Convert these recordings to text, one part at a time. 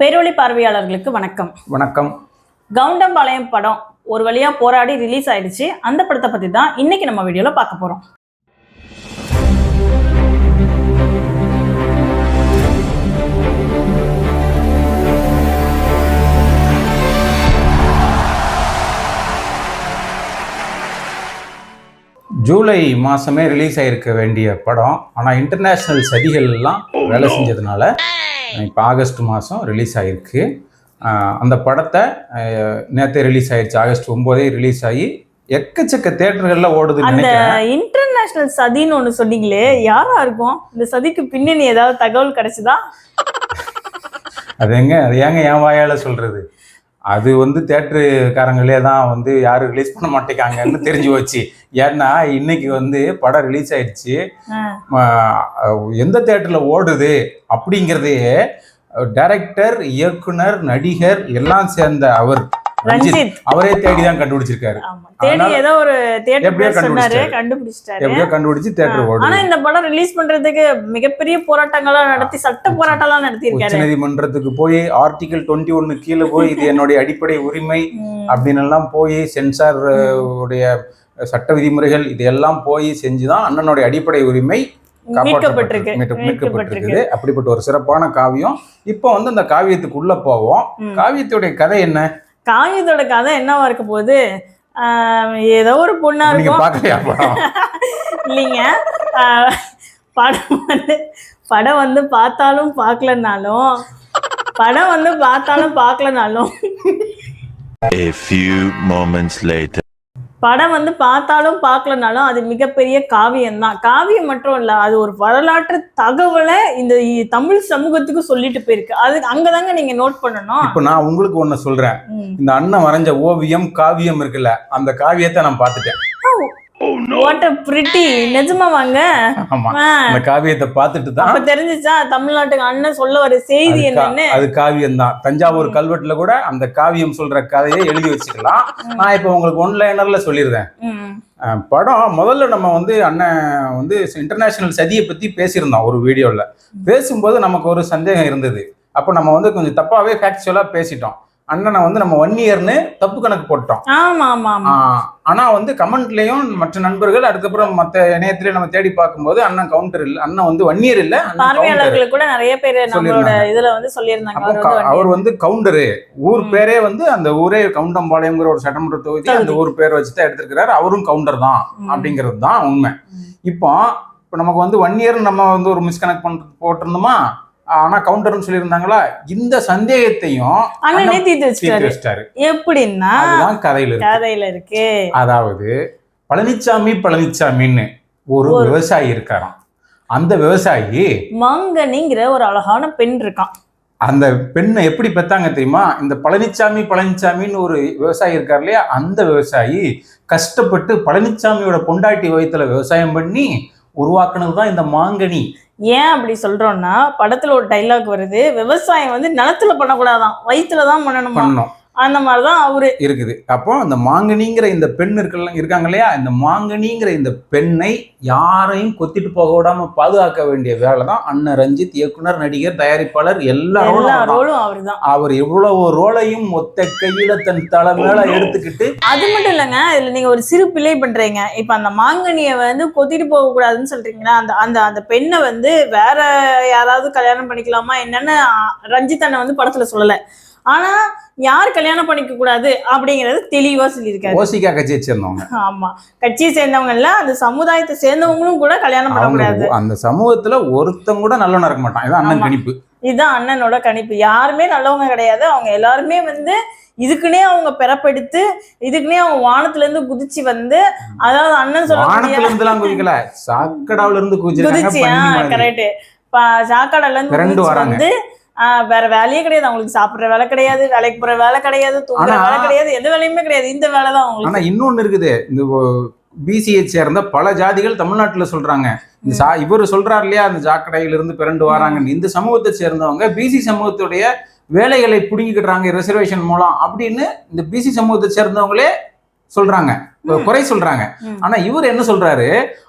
பேரொளி பார்வையாளர்களுக்கு வணக்கம். வணக்கம். கவுண்டம்பாளையம் படம் ஒரு வழியா போராடி ரிலீஸ் ஆயிடுச்சு. அந்த படத்தை பத்தி தான் இன்னைக்கு நம்ம வீடியோல பார்க்க போறோம். ஜூலை மாதமே ரிலீஸ் ஆகிருக்க வேண்டிய படம். ஆனால் இன்டர்நேஷ்னல் சதிகள் எல்லாம் வேலை செஞ்சதுனால இப்போ ஆகஸ்ட் மாதம் ரிலீஸ் ஆகிருக்கு அந்த படத்தை நேற்றே ரிலீஸ் ஆயிருச்சு. ஆகஸ்ட் ஒம்போதே ரிலீஸ் ஆகி எக்கச்சக்க தேட்டர்களில் ஓடுதுன்னு அந்த இன்டர்நேஷனல் சதின்னு ஒண்ணு சொன்னீங்களே யாரா இருக்கும்? இந்த சதிக்கு பின்னணி ஏதாவது தகவல் கிடைச்சதா? அது எங்க அது ஏங்க என் வாயால் சொல்கிறது அது வந்து தேட்டருக்காரங்களே தான் வந்து யாரும் ரிலீஸ் பண்ண மாட்டேங்காங்கன்னு தெரிஞ்சு போச்சு. ஏன்னா இன்னைக்கு வந்து படம் ரிலீஸ் ஆயிடுச்சு. எந்த தேட்டரில் ஓடுது அப்படிங்கிறதையே டைரக்டர் இயக்குனர் நடிகர் எல்லாம் சேர்ந்த அவர் ரஞ்சித் அவரே தேடி தான் கண்டுபிடிச்சிருக்காரு தேடி ஏதோ ஒரு தியேட்டர் சொன்னாரு கண்டுபிடிச்சிட்டாரு. எப்படியோ கண்டுபிடிச்சு தேட்டர் ஆனா ஓடுது. இந்த படம் ரிலீஸ் பண்றதுக்கு மிகப்பெரிய போராட்டங்கள்லாம் நடத்தி சட்ட போராட்டம்லாம் நடத்தியிருக்காரு. உச்சநீதிமன்றத்துக்கு போய் ஆர்டிகல் டுவெண்ட்டி ஒன்னு கீழே போய் இது என்னுடைய அடிப்படை உரிமை. அப்படின்னு எல்லாம் போய் சென்சார் உடைய சட்ட விதிமுறைகள் இதெல்லாம் போய் செஞ்சுதான் அண்ணனுடைய அடிப்படை உரிமை மீட்கப்பட்டிருக்கு. அப்படிப்பட்ட ஒரு சிறப்பான காவியம். இப்போ வந்து அந்த காவியத்துக்குள்ள போவோம். காவியத்துடைய கதை என்ன? காகிதோட கதை என்னவா இருக்க போகுது? ஏதோ ஒரு பொண்ணா நீங்க இருக்கும். இல்லைங்க. படம் வந்து படம் வந்து பார்த்தாலும் பார்க்கலனாலும் படம் வந்து பார்த்தாலும் பார்க்கலனாலும். A few moments later. படம் வந்து பார்த்தாலும் பார்க்கலனாலும் அது மிகப்பெரிய காவியம் தான் காவியம் மட்டும் இல்ல அது ஒரு வரலாற்று தகவலை இந்த தமிழ் சமூகத்துக்கு சொல்லிட்டு போயிருக்கு. அது அங்கதாங்க நீங்க நோட் பண்ணணும். இப்போ நான் உங்களுக்கு ஒண்ணு சொல்றேன். இந்த அண்ணன் வரைஞ்ச ஓவியம் காவியம் இருக்குல்ல அந்த காவியத்தை நான் பார்த்துட்டேன். A pretty. நிஜமா வாங்க. ஆமா. அந்த காவியத்தை பார்த்துட்டு தான் அப்ப தெரிஞ்சுச்சா? தமிழ்நாட்டுக்கு அண்ணன் சொல்ல வர செய்தி அது கா- என்னன்னு? அது காவியம் தான் தஞ்சாவூர் கல்வெட்டுல கூட அந்த காவியம் சொல்ற கதையை எழுதி வச்சுக்கலாம். நான் இப்போ உங்களுக்கு ஒன்லைனர்ல சொல்லிடுறேன். படம் முதல்ல நம்ம வந்து அண்ணன் வந்து இன்டர்நேஷனல் சதியை பத்தி பேசியிருந்தோம் ஒரு வீடியோல பேசும்போது நமக்கு ஒரு சந்தேகம் இருந்தது. அப்போ நம்ம வந்து கொஞ்சம் தப்பாவே ஃபேக்சுவலா பேசிட்டோம். அண்ணனை வந்து நம்ம ஒன் இயர்னு தப்பு கணக்கு போட்டோம் ஆமா ஆமா ஆமா ஆனா வந்து கமெண்ட்லயும் மற்ற நண்பர்கள் அதுக்கப்புறம் மத்த இணையத்திலயும் நம்ம தேடி பார்க்கும்போது அண்ணன் கவுண்டர் இல்ல அண்ணன் வந்து ஒன் இயர் இல்ல. பார்வையாளர்களுக்கு கூட நிறைய பேர் நம்மளோட. இதுல வந்து சொல்லியிருந்தாங்க அவர் வந்து கவுண்டரு ஊர். பேரே வந்து அந்த ஊரே கவுண்டம்பாளையம்ங்கிற ஒரு சட்டமன்ற தொகுதி அந்த ஊர் பேர் வச்சு தான் எடுத்திருக்கிறாரு அவரும் கவுண்டர் தான். அப்படிங்கிறது தான் உண்மை. இப்போ இப்போ நமக்கு வந்து ஒன் இயர் நம்ம வந்து ஒரு மிஸ்கனெக்ட் பண்ண போட்டிருந்தோமா ஆனா கவுண்டர்னு சொல்லியிருந்தாங்களா? இந்த சந்தேகத்தையும் அண்ணனே தீர்த்து வச்சிட்டாரு. எப்படின்னா அதுதான் கதையில இருக்கு. கதையில இருக்கு. அதாவது பழனிச்சாமி பழனிச்சாமின்னு ஒரு விவசாயி இருக்காராம். அந்த விவசாயி மங்கனிங்கிற ஒரு அழகான பெண் இருக்கான் அந்த பெண்ணை எப்படி பெத்தாங்க தெரியுமா? இந்த பழனிச்சாமி பழனிச்சாமின்னு ஒரு விவசாயி இருக்கார் இல்லையா? அந்த விவசாயி கஷ்டப்பட்டு பழனிச்சாமியோட பொண்டாட்டி வயித்துல விவசாயம் பண்ணி உருவாக்குனது தான் இந்த மாங்கனி. ஏன் அப்படி சொல்றோம்னா படத்துல ஒரு டைலாக் வருது விவசாயம் வந்து நிலத்துல பண்ணக்கூடாதான் வயிற்றுல தான் பண்ணணுமா. அந்த மாதிரிதான் அவரு. இருக்குது. அப்போ அந்த மாங்கனிங்கிற இந்த பெண் இருக்கல இருக்காங்க இல்லையா? இந்த மாங்கனிங்கிற இந்த பெண்ணை யாரையும் கொத்திட்டு போக விடாம பாதுகாக்க வேண்டிய வேலை தான் அண்ணன் ரஞ்சித் இயக்குனர் நடிகர் தயாரிப்பாளர் எல்லா ரோலும் அவர்தான். அவர் எவ்வளவு ரோலையும் ஒத்த கையில தன் தலை மேல எடுத்துக்கிட்டு அது மட்டும் இல்லைங்க இதுல நீங்க ஒரு சிறு பிழை பண்றீங்க. இப்ப அந்த மாங்கனிய வந்து கொத்திட்டு போக கூடாதுன்னு சொல்றீங்களா? அந்த அந்த அந்த பெண்ணை வந்து வேற யாராவது கல்யாணம் பண்ணிக்கலாமா? என்னன்னு ரஞ்சித் அண்ணன் வந்து படத்துல சொல்லல. ஆனா யார் கல்யாணம் பண்ணிக்க கூடாது அப்படிங்கறது தெளிவா சொல்லியிருக்காரு. ஓசிகா கட்சியை சேர்ந்தவங்க. ஆமா. கட்சியை சேர்ந்தவங்க இல்ல அந்த சமுதாயத்தை சேர்ந்தவங்களும் கூட கல்யாணம் பண்ணக்கூடாது அவங்க அந்த சமூகத்துல ஒருத்தன் கூட நல்லவனா இருக்க மாட்டான். இதான் அண்ணன். கணிப்பு. இதுதான் அண்ணனோட கணிப்பு. யாருமே நல்லவங்க கிடையாது. அவங்க எல்லாருமே வந்து இதுக்குன்னே அவங்க பிறப்பெடுத்து இதுக்குன்னே அவங்க வானத்துல இருந்து குதிச்சு வந்து அதாவது அண்ணன் சொல்லக்கூடிய வானத்துல இருந்து எல்லாம் குதிக்கல. சாக்கடாவுல இருந்து குதிச்சு. கரெக்ட் சாக்காடுல இருந்து. வந்து வேற வேலையே கிடையாது. அவங்களுக்கு சாப்பிடுற வேலை கிடையாது. வேலைக்கு போற வேலை கிடையாது. தூங்குற வேலை கிடையாது. எந்த வேலையுமே கிடையாது. இந்த வேலை தான் அவங்களுக்கு. ஆனா இன்னொன்னு இருக்குது. இந்த பிசிஐ சேர்ந்த பல ஜாதிகள் தமிழ்நாட்டுல சொல்றாங்க. இந்த சா இவர் சொல்றாரு இல்லையா? அந்த சாக்கடையில இருந்து பிறண்டு வராங்கன்னு. இந்த சமூகத்தை சேர்ந்தவங்க பிசி சமூகத்துடைய வேலைகளை பிடுங்கிக்கிட்டாங்க ரிசர்வேஷன் மூலம். அப்படின்னு இந்த பிசி சமூகத்தை சேர்ந்தவங்களே சொல்றாங்க. குறை சொல்றாங்க. ஆனா இவர் என்ன சொல்றாரு?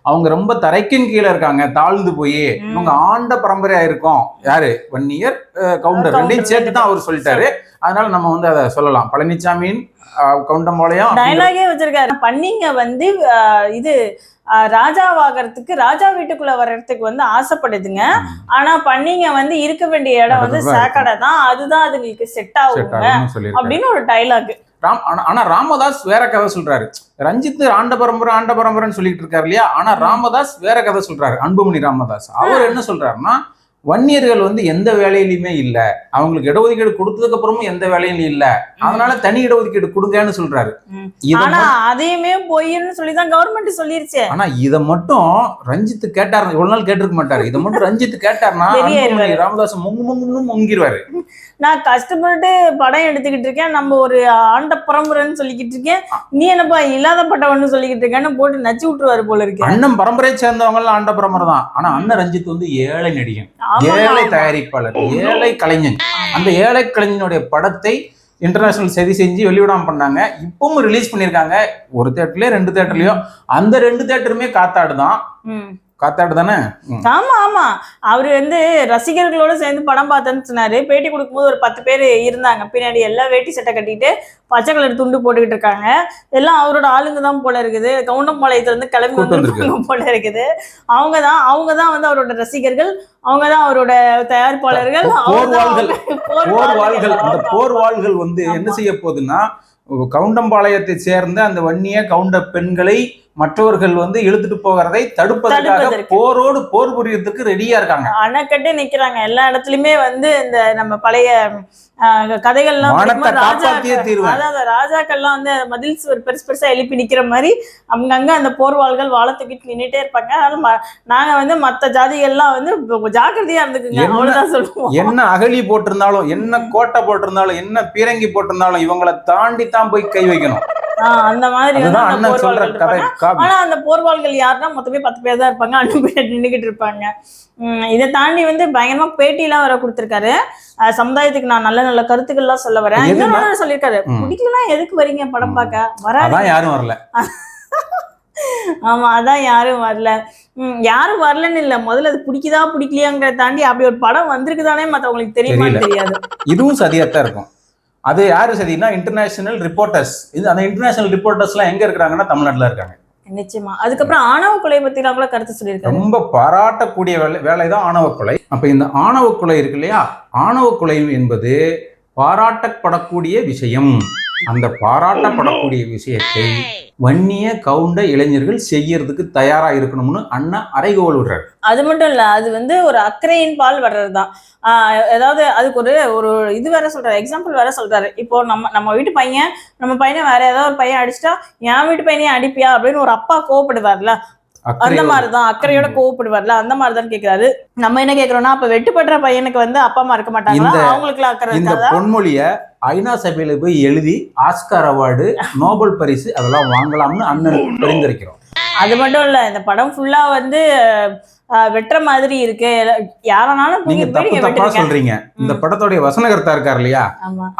அவங்க ரொம்ப தரைக்கும் கீழே இருக்காங்க தாழ்ந்து போய். இவங்க ஆண்ட பரம்பரையா இருக்கோம். யாரு? One year Gounder. ரெண்டையும் சேர்த்து தான் அவர் சொல்லிட்டாரு. அதனால நம்ம வந்து அதை சொல்லலாம். பழனிசாமியின் கவுண்டம்பாளையம் டயலாகே வச்சிருக்காரு. பண்ணிங்க வந்து இது ராஜாவாகிறதுக்கு ராஜா வீட்டுக்குள்ள வர்றதுக்கு வந்து ஆசைப்படுதுங்க. ஆனா பண்ணிங்க வந்து இருக்க வேண்டிய இடம் வந்து சாக்கடை தான். அதுதான் அதுங்களுக்கு செட் ஆகுங்க அப்படின்னு ஒரு டைலாக் ராம் ஆனா- ஆனா ராமதாஸ் வேற கதை சொல்றாரு. ரஞ்சித் ஆண்ட பரம்பரை ஆண்ட பரம்பரைன்னு சொல்லிட்டு இருக்காரு இல்லையா? ஆனா ராமதாஸ் வேற கதை சொல்றாரு. அன்புமணி ராமதாஸ். அவர் என்ன சொல்றாருன்னா வன்னியர்கள் வந்து எந்த வேலையிலுமே இல்ல. அவங்களுக்கு இடஒதுக்கீடு கொடுத்ததுக்கு அப்புறமும் எந்த வேலையிலும் இல்ல. அதனால தனி இடஒதுக்கீடு கொடுங்கன்னு சொல்றாரு. ஆனா அதையுமே பொய்ன்னு சொல்லி தான் கவர்மெண்ட் சொல்லிருச்சு. ஆனா இத மட்டும் ரஞ்சித் கேட்டார். இவ்வளவு நாள் கேட்டிருக்க மாட்டாரு. இத மட்டும் ரஞ்சித் கேட்டார்னா வெளியேறுவாரு. அன்புமணி ராமதாஸ் முங்கு முங்குன்னு முங்கிடுவாரு நான் கஷ்டப்பட்டு படம் எடுத்துக்கிட்டு இருக்கேன். நம்ம ஒரு ஆண்ட பரம்பரைன்னு சொல்லிக்கிட்டு இருக்கேன். நீ என்னப்பா இல்லாத பட்டவன்னு சொல்லிக்கிட்டு இருக்கேன்னு போட்டு நச்சு விட்டுருவாரு போல இருக்கு. அண்ணன் பரம்பரையை சேர்ந்தவங்க எல்லாம் ஆண்ட பரம்பரை தான். ஆனா அண்ணன் ரஞ்சித் வந்து ஏழை நடிகன். ஏழை. தயாரிப்பாளர் ஏழை கலைஞன் அந்த ஏழை கலைஞனுடைய படத்தை இன்டர்நேஷனல் சரி செஞ்சு வெளியிடாம பண்ணாங்க இப்பவும் ரிலீஸ் பண்ணியிருக்காங்க ஒரு தேட்டர்லயோ ரெண்டு தேட்டர்லயோ அந்த ரெண்டு தேட்டருமே காத்தாடு தான் ம். காத்தாடு தானே. ஆமா ஆமா. அவரு வந்து ரசிகர்களோட சேர்ந்து படம் பார்த்தேன்னு சொன்னாரு. பேட்டி கொடுக்கும்போது ஒரு பத்து பேர் இருந்தாங்க. பின்னாடி எல்லாம் வேட்டி சட்டை கட்டிட்டு பச்சை கலர் துண்டு போட்டுக்கிட்டு இருக்காங்க. எல்லாம் அவரோட ஆளுங்க தான் போல இருக்குது. கவுண்டம்பாளையத்துல இருந்து கிளம்பி கூட்டம் வந்து போல இருக்குது. அவங்க தான் அவங்க தான் வந்து அவரோட ரசிகர்கள். அவங்க தான் அவரோட தயாரிப்பாளர்கள். போர்வாள்கள். போர் போர் வாள்கள் அந்த ஆமா. போர் வாள்கள் வந்து என்ன. செய்ய போகுதுன்னா கவுண்டம்பாளையத்தை சேர்ந்த அந்த வன்னிய கவுண்ட பெண்களை மற்றவர்கள் வந்து இழுத்துட்டு போகிறதை தடுப்பதற்காக தடுப்பதற்கு. போரோடு போர் புரியறதுக்கு ரெடியா இருக்காங்க. அணைக்கட்டே நிக்கிறாங்க. எல்லா இடத்துலயுமே வந்து இந்த நம்ம பழைய கதைகள்லாம் அந்த ராஜாக்கள்லாம் வந்து மதில் சுவர் பெருசு பெருசா எழுப்பி நிக்கிற மாதிரி அங்கங்க அந்த போர்வாள்கள் வாழை தூக்கிட்டு நின்னுட்டே இருப்பாங்க. அதனால நாங்க வந்து மத்த ஜாதிகள்லாம் வந்து ஜாக்கிரதையா இருந்துக்குங்க. அவ்வளவுதான் சொல்லுவோம். என்ன அகழி போட்டிருந்தாலும் என்ன கோட்டை போட்டிருந்தாலும் என்ன பீரங்கி போட்டிருந்தாலும் இவங்களை தாண்டி தான் போய் கை வைக்கணும். அந்த மாதிரி வந்து அந்த போர்வாள்கள் இருப்பாங்க. ஆனா அந்த போர்வாள்கள் யாருன்னா மொத்தமே பத்து பேர் தான் இருப்பாங்க. பேர் நின்றுகிட்டு இருப்பாங்க. இதை தாண்டி வந்து பயங்கரமா பேட்டிலாம் வேற கொடுத்திருக்காரு. சமுதாயத்துக்கு நான் நல்ல நல்ல கருத்துக்கள்லாம் சொல்ல வரேன்? இன்னொன்னு சொல்லியிருக்காரு. பிடிக்கலன்னா எதுக்கு வரீங்க படம் பார்க்க? வராது யாரும் வரல. ஆமா அதான் யாரும் வரல. உம் யாரும் வரலன்னு இல்ல. முதல்ல அது பிடிக்குதா பிடிக்கலையாங்கிறத தாண்டி அப்படி ஒரு படம் வந்திருக்குதானே மத்தவங்களுக்கு தெரியுமான்னு தெரியாது. இதுவும் சதியாத்தான் இருக்கும். அது யாரு சதினா இன்டர்நேஷனல் ரிப்போர்ட்டர்ஸ் இது அந்த இன்டர்நேஷனல் ரிப்போர்ட்டர்ஸ்லாம் எங்க இருக்கிறாங்கன்னா தமிழ்நாட்டுல இருக்காங்க. நிச்சயமா. அதுக்கப்புறம் ஆணவ கொலை பத்திலாம் கூட கருத்து சொல்லியிருக்காரு. ரொம்ப பாராட்டக்கூடிய வேலை வேலை தான் ஆணவ கொலை. அப்ப இந்த ஆணவ கொலை இருக்கு இல்லையா? ஆணவ கொலை என்பது பாராட்டப்படக்கூடிய விஷயம். அந்த பாராட்டப்படக்கூடிய விஷயத்தை வன்னிய கவுண்ட இளைஞர்கள் செய்யறதுக்கு தயாரா இருக்கணும்னு அண்ணா அறைகோல் விடுறாரு. அது மட்டும் இல்ல அது வந்து ஒரு அக்கறையின் பால் வர்றதுதான். ஆஹ் ஏதாவது அதுக்கு ஒரு ஒரு இது வேற சொல்றாரு எக்ஸாம்பிள் வேற சொல்றாரு. இப்போ நம்ம நம்ம வீட்டு பையன் நம்ம பையனை வேற ஏதாவது ஒரு பையன் அடிச்சிட்டா என் வீட்டு பையனையும் அடிப்பியா? அப்படின்னு ஒரு அப்பா கோவப்படுவார்ல. அந்த மாதிரிதான் அக்கறையோட கோவப்படுவார்ல அந்த மாதிரிதான் கேக்குறாரு. நம்ம என்ன கேக்குறோம்னா அப்ப வெட்டுப்படுற பையனுக்கு வந்து அப்பா அம்மா இருக்க மாட்டாங்களா? இந்த- அவங்களுக்கு அக்கறை இந்த பொன்மொழிய ஐநா சபையில போய் எழுதி ஆஸ்கார் அவார்டு நோபல் பரிசு அதெல்லாம் வாங்கலாம்னு அண்ணனுக்கு பரிந்துரைக்கிறோம். அது மட்டும் இல்ல இந்த படம் ஃபுல்லா வந்து வெட்டுற மாதிரி இருக்கு. யாரனாலும் நீங்க தப்பு தப்பா சொல்றீங்க. இந்த படத்தோடைய வசனகர்த்தா இருக்கார் இல்லையா?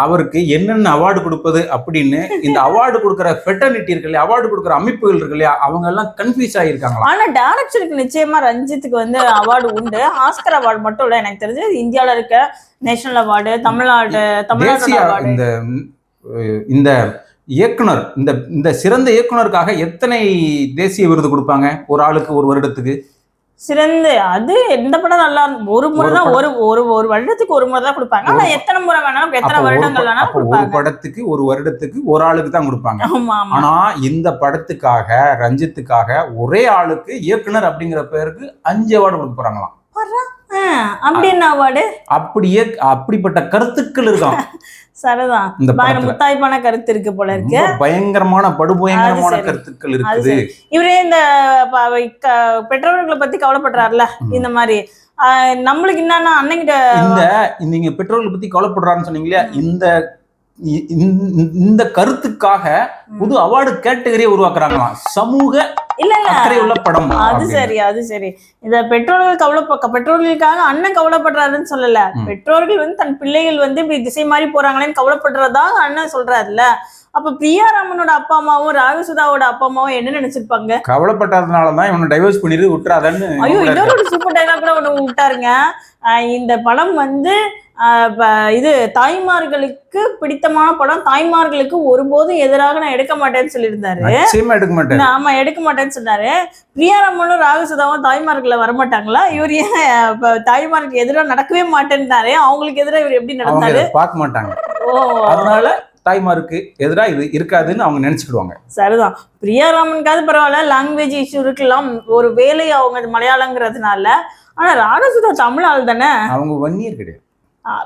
அவருக்கு என்னென்ன அவார்டு கொடுப்பது அப்படின்னு இந்த அவார்டு கொடுக்குற ஃபெட்டர்னிட்டி இருக்கு இல்லையா? அவார்டு கொடுக்குற அமைப்புகள் இருக்கு இல்லையா? அவங்க எல்லாம் கன்ஃபியூஸ் ஆகியிருக்காங்களா? ஆனா டேரக்டருக்கு நிச்சயமா ரஞ்சித்துக்கு வந்து அவார்டு உண்டு. ஆஸ்கர் அவார்டு மட்டும் இல்ல எனக்கு தெரிஞ்சு இந்தியால இருக்க நேஷனல் அவார்டு தமிழ்நாடு தமிழ்நாடு இந்த இந்த இயக்குனர் இந்த இந்த சிறந்த இயக்குனருக்காக எத்தனை தேசிய விருது கொடுப்பாங்க? ஒரு ஆளுக்கு ஒரு வருடத்துக்கு. சிறந்த அது எந்த படம் நல்லா ஒரு முறை ஒரு தான். ஒரு ஒரு ஒரு வருடத்துக்கு ஒரு முறை தான் கொடுப்பாங்க. ஆனா எத்தனை முறை வேணாலும் எத்தனை வருடங்கள் வேணாலும் ஒரு படத்துக்கு ஒரு வருடத்துக்கு ஒரு ஆளுக்கு தான் கொடுப்பாங்க. ஆனா இந்த படத்துக்காக ரஞ்சித்துக்காக ஒரே ஆளுக்கு இயக்குனர் அப்படிங்கிற பேருக்கு அஞ்சு அவார்டு கொடுக்க போறாங்களாம். அப்படி என்ன அவார்டு? அப்படியே அப்படிப்பட்ட கருத்துக்கள் இருக்காம். சரிதான். முத்தாய்ப்பான கருத்து இருக்கு போல இருக்கு. பயங்கரமான படுபயங்கரமான. கருத்துக்கள் இருக்குது. இவரே இந்த பெற்றோர்களை பத்தி கவலைப்படுறாருல. இந்த மாதிரி. நம்மளுக்கு என்னன்னா அன்னைக்கிட்ட இந்த நீங்க பெட்ரோல் பத்தி கவலைப்படுறான்னு சொன்னீங்க இல்லையா இந்த இ- இந்த- இந்த கருத்துக்காக புது அவார்டு கேட்டகரியை உருவாக்குறாங்களாம். சமூக இல்ல இல்ல படம் அது. சரி அது சரி இந்த பெற்றோர்கள் கவலைப்ப பெற்றோர்களுக்காக அண்ணன் கவலைப்படுறாருன்னு சொல்லல. பெற்றோர்கள் வந்து தன் பிள்ளைகள் வந்து இப்படி திசை மாறி போறாங்களேன்னு கவலைப்படுறதா அண்ணன் சொல்றாருல்ல அப்ப பிரியாராமனோட அப்பா அம்மாவும் ராகசுதாவோட அப்பா அம்மாவும் என்ன நினைச்சிருப்பாங்க? கவலைப்பட்டதுனால தான் இவனை டைவர்ஸ் பண்ணிட்டு விட்டுறாதன்னு ஐயோ இன்னொரு சூப்பர் டைலாக் கூட ஒண்ணு விட்டாருங்க. இந்த படம் வந்து இது தாய்மார்களுக்கு பிடித்தமான படம். தாய்மார்களுக்கு ஒருபோதும் எதிராக நான் எடுக்க மாட்டேன்னு சொல்லியிருந்தாரு. எடுக்க மாட்டேன். ஆமா எடுக்க மாட்டேன்னு சொன்னாரு. பிரியாராமனும் ராகசுதாவும் தாய்மார்களை வரமாட்டாங்களா? இவர் ஏன் தாய்மார்களுக்கு எதிராக நடக்கவே மாட்டேன்னாரு. அவங்களுக்கு எதிராக இவர் எப்படி நடந்தாரு? பார்க்க மாட்டாங்க. ஓ. அதனால தாய்மாருக்கு எதிரா இது இருக்காதுன்னு அவங்க நினைச்சுக்கிடுவாங்க. சரிதான். பிரியாராமனுக்காவது பரவாயில்ல லாங்குவேஜ் இஷ்யூ இருக்கலாம். ஒரு வேலை அவங்க மலையாளங்கிறதுனால. ஆனா ராகசுதா தமிழ் ஆள் தானே? அவங்க வன்னியர் கிடையாது.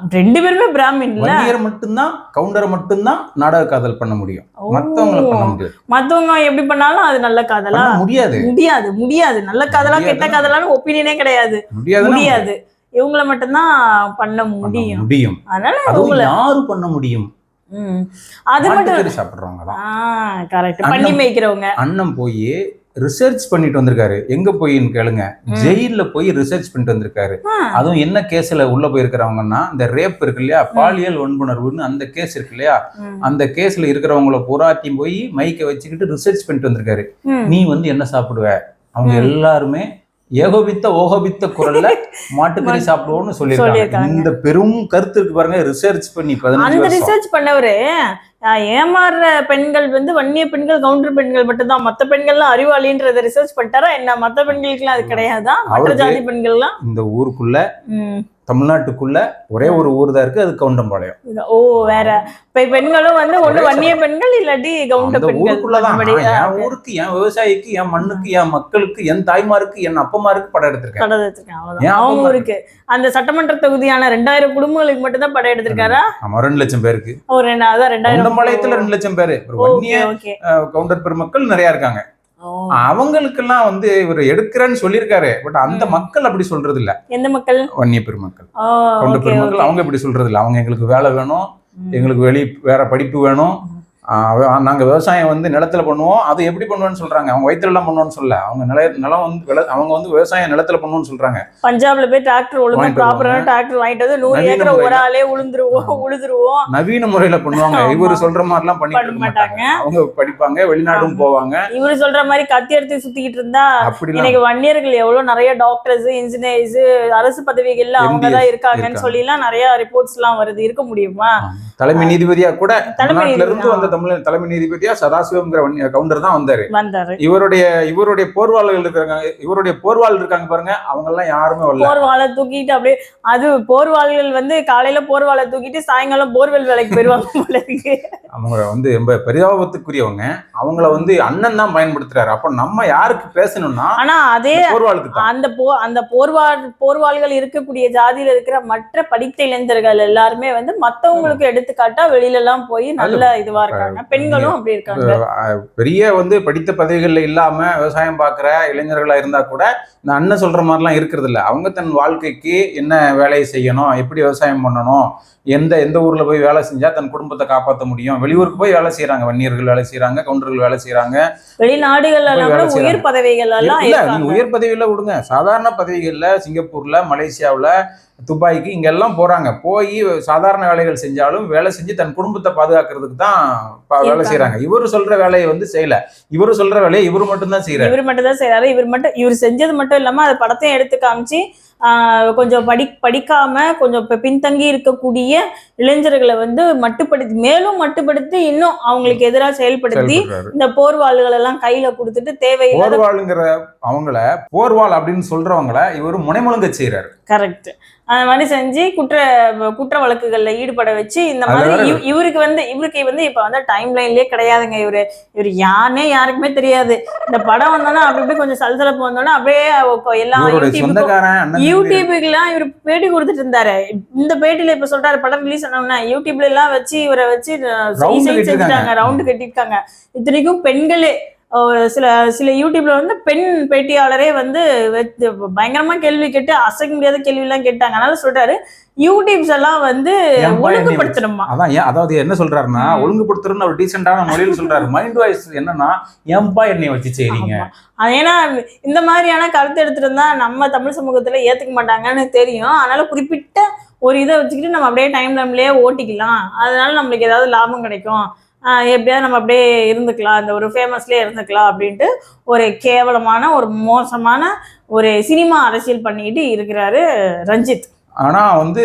ரெண்டு பேருமே பிராமின்ல. வன்னியர் மட்டும்தான் கவுண்டரை மட்டும்தான் நாடக காதல் பண்ண முடியும். மத்தவங்கள பண்ண முடியாது. மத்தவங்க எப்படி பண்ணாலும் அது நல்ல காதலா? முடியாது. முடியாது முடியாது. நல்ல காதலா. கெட்ட காதலான்னு ஒப்பீனியனே கிடையாது. முடியாது. இவங்கள மட்டும்தான் பண்ண பண்ண முடியும். முடியும். அதனால அதுவும் உங்களை யாரு பண்ண முடியும். அது மட்டும் சாப்பிடுறவங்க தான் கரெக்ட் பண்ணி மேய்க்கிறவங்க. அண்ணன் போய் ரிசர்ச் பண்ணிட்டு வந்திருக்காரு. எங்க போயின்னு கேளுங்க. ம். ஜெயில்ல போய் ரிசர்ச் பண்ணிட்டு வந்திருக்காரு. அதுவும் என்ன கேஸ்ல உள்ள போயிருக்கிறவங்கன்னா இந்த ரேப் இருக்கு இல்லையா பாலியல் வன்புணர்வுன்னு அந்த கேஸ் இருக்கு இல்லையா அந்த கேஸ்ல இருக்கிறவங்கள பூராத்தையும் போய் மைக்க வச்சுக்கிட்டு ரிசர்ச் பண்ணிட்டு வந்திருக்காரு. நீ வந்து என்ன சாப்பிடுவ? அவங்க. எல்லாருமே ஏகோபித்த ஓகோபித்த குரல்ல மாட்டுக்கறி சாப்பிடுவோம்னு சொல்லியிருக்காங்க. இந்த பெரும் கருத்து இருக்கு பாருங்க. ரிசர்ச் பண்ணி பதினஞ்சு அந்த ரிசர்ச் பண்ணவரு ஏமாறுற பெண்கள் வந்து வன்னிய பெண்கள் கவுண்டர் பெண்கள் மட்டும்தான். மத்த பெண்கள்லாம் அறிவாளின்றத ரிசர்ச் பண்ணிட்டாரா என்ன? மத்த பெண்களுக்குலாம் அது கிடையாதா? மற்ற ஜாதி பெண்கள்லாம்? இந்த ஊருக்குள்ள. தமிழ்நாட்டுக்குள்ள ஒரே ஒரு ஊர் தான் இருக்கு அது கவுண்டம்பாளையம். ஓ வேற. இப்ப பெண்களும் வந்து ஒண்ணு வன்னிய பெண்கள் இல்லாட்டி பெண்கள் ஊருக்குள்ளதான் என் ஊருக்கு என் விவசாயிக்கு என் மண்ணுக்கு என் மக்களுக்கு என் தாய்மாருக்கு என் அப்பமாருக்கு படம் எடுத்திருக்கேன். படம் எடுத்திருக்கேன் அவங்க ஊருக்கு. அந்த சட்டமன்ற தொகுதியான ரெண்டாயிரம் குடும்பங்களுக்கு மட்டும் தான் படம் எடுத்திருக்காரா? ஆமா. ரெண்டு லட்சம் பேருக்கு. ஒரு ரெண்டாயிரம். கவுண்டம்பாளையத்துல ரெண்டு லட்சம் பேரு. கவுண்டர் பெருமக்கள் நிறைய இருக்காங்க. அவங்களுக்கெல்லாம் வந்து இவர் எடுக்கிறேன்னு சொல்லியிருக்காரு. பட் அந்த. மக்கள் அப்படி சொல்றது இல்ல எந்த மக்கள்? வன்னிய பெருமக்கள் ஓகே பெருமக்கள் அவங்க இப்படி சொல்றது இல்ல அவங்க எங்களுக்கு வேலை வேணும். எங்களுக்கு வெளி வேற படிப்பு வேணும். ஆஹ் அவ- நாங்க விவசாயம் வந்து நிலத்துல பண்ணுவோம். அது எப்படி பண்ணுவோம்னு சொல்றாங்க. அவங்க வயிற்றுல எல்லாம் பண்ணுவோம்னு சொல்ல அவங்க நில நிலம் வந்து விள- அவங்க வந்து விவசாயம் நிலத்துல பண்ணுவோம்னு சொல்றாங்க. பஞ்சாப்ல போய் டிராக்டர் ஒழுங்கா ப்ராப்பரான. டிராக்டர் வாங்கிட்டு வந்து நூறு ஏக்கர் ஒரு. ஆளே உளுந்துருவோம். உழுதுருவோம் நவீன முறையில பண்ணுவாங்க. இவரு சொல்ற மாதிரிலாம் பண்ண மாட்டாங்க. அவங்க படிப்பாங்க வெளிநாடும். போவாங்க. இவரு சொல்ற மாதிரி கத்தி எடுத்து சுத்திக்கிட்டு இருந்தா இன்னைக்கு வன்னியர்கள் எவ்வளவு நிறைய டாக்டர்ஸ் இன்ஜினியர்ஸ் அரசு பதவிகள்ல அவங்க தான் இருக்காங்கன்னு இருக்காங்க. சொல்லி எல்லாம் நிறைய ரிப்போர்ட்ஸ் எல்லாம் வருது. இருக்க முடியுமா? தலைமை நீதிபதியா கூட தமிழ்நாட்டுல இருந்து வந்த தமிழ் தலைமை நீதிபதியா சதாசிவம்ங்கிற கவுண்டர் தான் வந்தாரு. இவருடைய இவருடைய போர்வாளர்கள் இருக்காங்க இவருடைய போர்வாள் இருக்காங்க பாருங்க. அவங்க எல்லாம் யாருமே வரல. போர்வாலை தூக்கிட்டு அப்படியே அது போர்வாள்கள் வந்து காலையில போர்வாலை தூக்கிட்டு சாயங்காலம் போர்வெல் வேலைக்கு போயிருவாங்க அவங்க வந்து ரொம்ப பரிதாபத்துக்குரியவங்க. அவங்கள வந்து அண்ணன் தான் பயன்படுத்துறாரு. அப்ப நம்ம யாருக்கு பேசணும்னா ஆனா அதே போர்வாளுக்கு அந்த போ அந்த போர்வாள் போர்வாள்கள் இருக்கக்கூடிய ஜாதியில இருக்கிற மற்ற படித்த இளைஞர்கள் எல்லாருமே வந்து மத்தவங்களுக்கு எடுத்துக்காட்டா வெளியில எல்லாம் போய் நல்ல இதுவா இருக்காங்க. பெண்களும் அப்படி இருக்காங்க. பெரிய வந்து படித்த பதவிகள்ல இல்லாம விவசாயம் பார்க்குற இளைஞர்களா இருந்தா கூட இந்த அண்ணன் சொல்ற மாதிரிலாம் இருக்கிறது இல்ல அவங்க தன் வாழ்க்கைக்கு என்ன வேலையை செய்யணும் எப்படி விவசாயம் பண்ணணும் எந்த எந்த ஊர்ல போய் வேலை செஞ்சா தன் குடும்பத்தை காப்பாற்ற முடியும் வெளியூருக்கு போய் வேலை செய்யறாங்க வன்னியர்கள் வேலை செய்யறாங்க கவுண்டர்கள் வேலை செய்யறாங்க வெளிநாடுகள். உயர் பதவிகள் நீங்க உயர் பதவியில விடுங்க. சாதாரண பதவிகள்ல சிங்கப்பூர்ல மலேசியாவுல துபாய்க்கு இங்க எல்லாம் போறாங்க. போய் சாதாரண வேலைகள் செஞ்சாலும் வேலை செஞ்சு தன் குடும்பத்தை பாதுகாக்கிறதுக்கு தான் வேலை. செய்யறாங்க இவரு சொல்ற வேலையை வந்து செய்யல. இவரு சொல்ற வேலையை இவரு மட்டும் தான் செய்யறாரு இவர் மட்டும் தான் செய்யறாரு இவர் மட்டும் இவர் செஞ்சது மட்டும் இல்லாம அது படத்தையும் எடுத்து காமிச்சு கொஞ்சம் படி படிக்காம கொஞ்சம் பின்தங்கி இருக்கக்கூடிய இளைஞர்களை வந்து மட்டுப்படுத்தி மேலும் மட்டுப்படுத்தி இன்னும் அவங்களுக்கு எதிராக செயல்படுத்தி இந்த போர்வாள்கள் எல்லாம் கையில கொடுத்துட்டு தேவையில்லாத போர்வாளுங்கிற அவங்கள போர்வாள் அப்படின்னு சொல்றவங்கள இவரு முனைமுழுங்க செய்யறாரு கரெக்ட் அந்த மாதிரி செஞ்சு குற்ற குற்ற வழக்குகள்ல ஈடுபட வச்சு இந்த மாதிரி இவருக்கு வந்து இவருக்கு வந்து இப்ப வந்து டைம் லைன்லயே கிடையாதுங்க இவரு. இவர் யாருன்னே யாருக்குமே தெரியாது. இந்த படம் வந்தோன்னா அப்படி இப்படி கொஞ்சம் சலசலப்பு வந்தோன்னா அப்படியே கொ- எல்லா யூடியூபுக்குலாம் இவர் பேட்டி கொடுத்துட்டு இருந்தாரு. இந்த பேட்டியில இப்ப சொல்றாரு படம் ரிலீஸ் ஆனோம்னா யூடியூப்ல எல்லாம் வச்சு இவரை வச்சு. செஞ்சுட்டாங்க ரவுண்டு கட்டிருக்காங்க இத்தனைக்கும் பெண்களே ஒரு சில சில யூடியூப்ல வந்து பெண் பேட்டியாளரே வந்து பயங்கரமா கேள்வி கேட்டு அசைக்க முடியாத கேள்வி எல்லாம் கேட்டாங்க. அதனால சொல்றாரு யூடியூப்ஸ் எல்லாம் வந்து ஒழுங்குபடுத்தணுமா? அதான் ஏன் அதாவது என்ன சொல்றாருன்னா ம். ஒழுங்குபடுத்துறன்னு ஒரு டீசென்டான மொழியில் சொல்றாரு. மைண்ட் வாய்ஸ் என்னன்னா ஏன்பா என்னை வச்சு செய்றீங்க? ஏன்னா இந்த மாதிரியான கருத்து எடுத்துட்டு இருந்தா நம்ம தமிழ் சமூகத்துல ஏத்துக்க மாட்டாங்கன்னு தெரியும். அதனால குறிப்பிட்ட ஒரு இதை வச்சுக்கிட்டு நம்ம அப்படியே டைம் லைம்லயே ஓட்டிக்கலாம். அதனால நம்மளுக்கு ஏதாவது லாபம் கிடைக்கும். ஆஹ் எப்படியாவது நம்ம அப்படியே இருந்துக்கலாம் இந்த ஒரு ஃபேமஸ்லேயே இருந்துக்கலாம் அப்படின்ட்டு ஒரு கேவலமான ஒரு மோசமான ஒரு சினிமா அரசியல் பண்ணிட்டு இருக்கிறாரு ரஞ்சித். ஆனா வந்து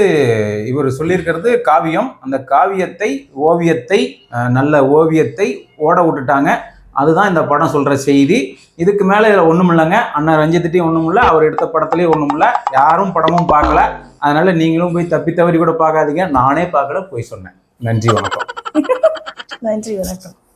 இவர் சொல்லியிருக்கிறது காவியம். அந்த காவியத்தை ஓவியத்தை நல்ல ஓவியத்தை ஓட விட்டுட்டாங்க. அதுதான் இந்த படம் சொல்ற செய்தி. இதுக்கு மேல இதுல ஒண்ணும் இல்லைங்க. அண்ணன் ரஞ்சித்திட்டையும் ஒண்ணும் இல்லை. அவர் எடுத்த படத்துலயும் ஒண்ணும் இல்லை. யாரும் படமும் பார்க்கல. அதனால நீங்களும் போய் தப்பி தவறி கூட பார்க்காதீங்க. நானே பார்க்கல போய் சொன்னேன். நன்றி வணக்கம். நன்றி வணக்கம்